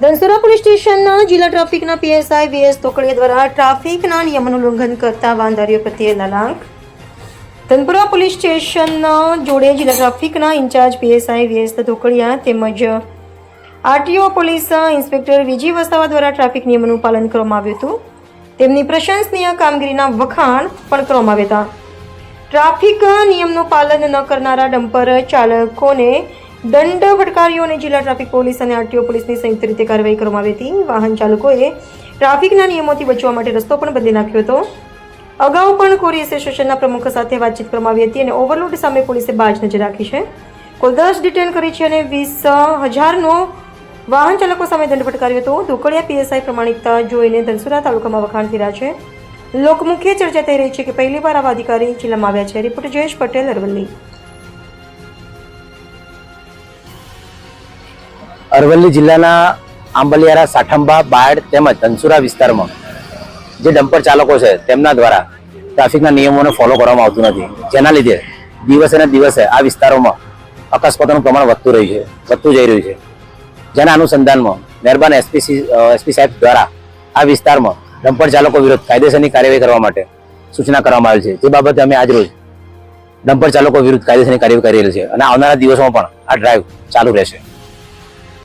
Dhansura police સ્ટેશનના જિલ્લા ટ્રાફિકના પીએસઆઈ વીએસ તોકડીયા દ્વારા ટ્રાફિકના નિયમોનું ઉલ્લંઘન કરતા વાંધારીઓ પ્રત્યે લલાંક. ધનપુરા પોલીસ સ્ટેશનના જોડે જિલ્લા ટ્રાફિકના ઇન્ચાર્જ પીએસઆઈ વીએસ ધોકડિયા તેમજ RTO police inspector V G Vasava દ્વારા ટ્રાફિક નિયમોનું પાલન કરવામાં આવ્યું હતું. તેમની પ્રશંસનીય કામગીરીના વખાણ પણ કરવામાં આવ્યા હતા. ટ્રાફિક નિયમનું પાલન ન કરનારા ડમ્પર ચાલકોને દંડ ફટકાર્યો અને જિલ્લા ટ્રાફિક પોલીસ અને આરટીઓ પોલીસની સંયુક્ત રીતે કાર્યવાહી કરવામાં આવી હતી. વાહન ચાલકોએ ટ્રાફિકના નિયમોથી બચવા માટે રસ્તો પણ બદલી નાખ્યો હતો. અગાઉ પણ કોરી એસોસિએશનના પ્રમુખ સાથે વાતચીત કરવામાં આવી હતી અને ઓવરલોડ સામે પોલીસે બાજ નજર રાખી છે. કુલ દસ ડિટેન કરી છે અને વીસ હજારનો વાહન ચાલકો સામે દંડ ફટકાર્યો હતો. ધોકડિયા પીએસઆઈ પ્રમાણિકતા જોઈને ધનસુરા તાલુકામાં વખાણ થઈ રહ્યા છે. લોકમુખ્ય ચર્ચા થઈ રહી છે કે પહેલીવાર આવા અધિકારી જિલ્લામાં આવ્યા છે. રિપોર્ટર જયેશ પટેલ અરવલ્લી. અરવલ્લી જિલ્લાના આંબલિયારા, સાઠંબા, બાયડ તેમજ ધનસુરા વિસ્તારમાં જે ડમ્પર ચાલકો છે, તેમના દ્વારા ટ્રાફિકના નિયમોને ફોલો કરવામાં આવતું નથી. જેના લીધે દિવસે ને દિવસે આ વિસ્તારોમાં અકસ્માતોનું પ્રમાણ વધતું રહ્યું છે, વધતું જઈ રહ્યું છે. જેના અનુસંધાનમાં મહેરબાન એસપી એસપી સાહેબ દ્વારા આ વિસ્તારમાં ડમ્પર ચાલકો વિરુદ્ધ કાયદેસરની કાર્યવાહી કરવા માટે સૂચના કરવામાં આવી છે. જે બાબતે અમે આજરોજ ડમ્પર ચાલકો વિરુદ્ધ કાયદેસરની કાર્યવાહી કરી રહી છે અને આવનારા દિવસોમાં પણ આ ડ્રાઈવ ચાલુ રહેશે.